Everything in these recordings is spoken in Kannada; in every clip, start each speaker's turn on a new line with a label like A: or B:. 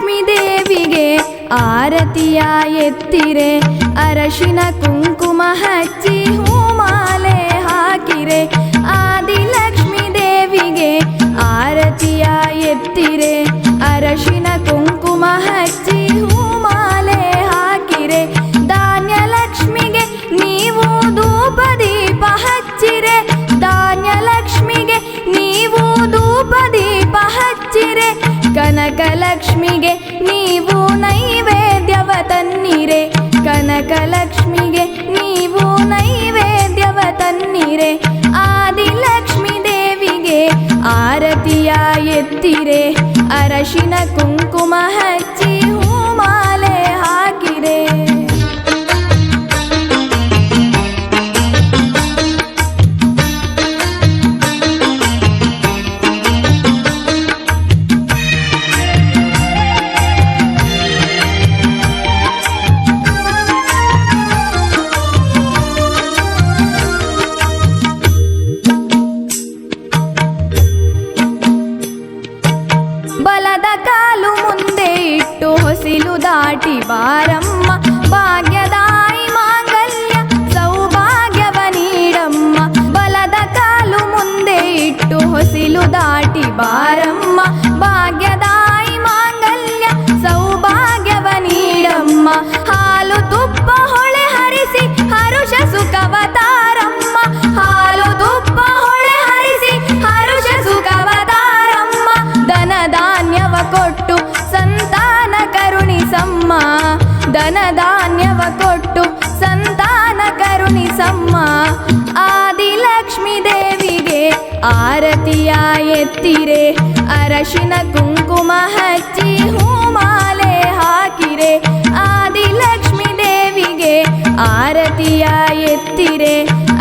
A: ಲಕ್ಷ್ಮೀ ದೇವಿಗೆ ಆರತಿಯ ಎತ್ತಿರೆ ಅರಶಿನ ಕುಂಕುಮ ಹಚ್ಚಿ ಹೂ ಲಕ್ಷ್ಮಿಗೆ ನೀವು ನೈವೇದ್ಯವ ತನ್ನಿರೆ ಕನಕ ಲಕ್ಷ್ಮಿಗೆ ನೀವು ನೈವೇದ್ಯವ ತನ್ನಿರೆ ಆದಿಲಕ್ಷ್ಮಿ ದೇವಿಗೆ ಆರತಿಯ ಎತ್ತಿರೆ ಅರಶಿನ ಕುಂಕುಮ కోయిలు దాటి వారమ్మ బాగి ಧನ ಧಾನ್ಯವ ಕೊಟ್ಟು ಸಂತಾನ ಕರುಣಿಸಮ್ಮ ಆದಿಲಕ್ಷ್ಮಿ ದೇವಿಗೆ ಆರತಿಯ ಎತ್ತಿರೆ, ಅರಶಿನ ಕುಂಕುಮ ಹಚ್ಚಿ ಹೂಮಾಲೆ ಹಾಕಿರೆ. ಆದಿಲಕ್ಷ್ಮಿ ದೇವಿಗೆ ಆರತಿಯ ಎತ್ತಿರೆ,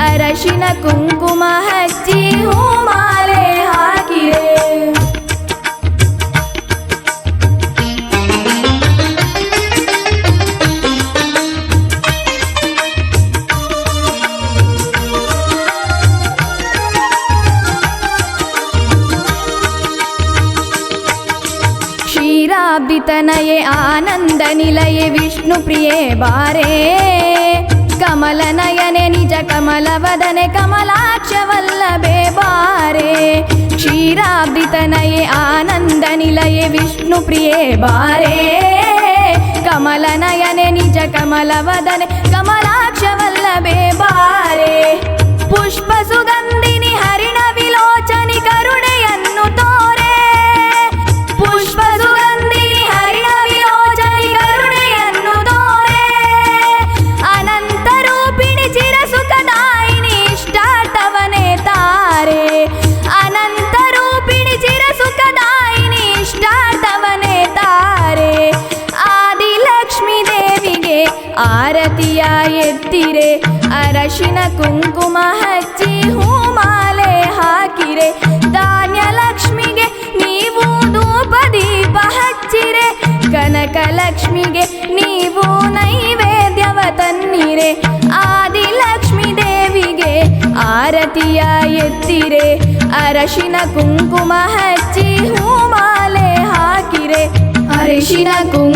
A: ಅರಶಿನ ಕುಂಕುಮ ಹಚ್ಚಿ ಹೂಮಾಲೆ तनये आनन्दनिलये विष्णुप्रिये बारे कमलनयने निज कमलवदने कमलाक्षवल्लभे बारे क्षीराब्दितनये आनन्दनिलये विष्णुप्रिये बारे कमलनयने निज कमलवदने कमला ಎತ್ತಿರೆ ಅರಶಿನ ಕುಂಕುಮ ಹಚ್ಚಿ ಹೂಮಾಲೆ ಹಾಕಿರೆ ಧಾನ್ಯ ಲಕ್ಷ್ಮಿಗೆ ನೀವು ಧೂಪ ದೀಪ ಹಚ್ಚಿರೆ ಕನಕ ಲಕ್ಷ್ಮಿಗೆ ನೀವು ನೈವೇದ್ಯವ ತನ್ನಿರೆ, ಆದಿಲಕ್ಷ್ಮಿ ದೇವಿಗೆ ಆರತಿಯ ಎತ್ತಿರೆ, ಅರಶಿನ ಕುಂಕುಮ ಹಚ್ಚಿ ಹೂಮಾಲೆ ಹಾಕಿರೆ, ಅರಿಶಿನ ಕುಂಕುಮ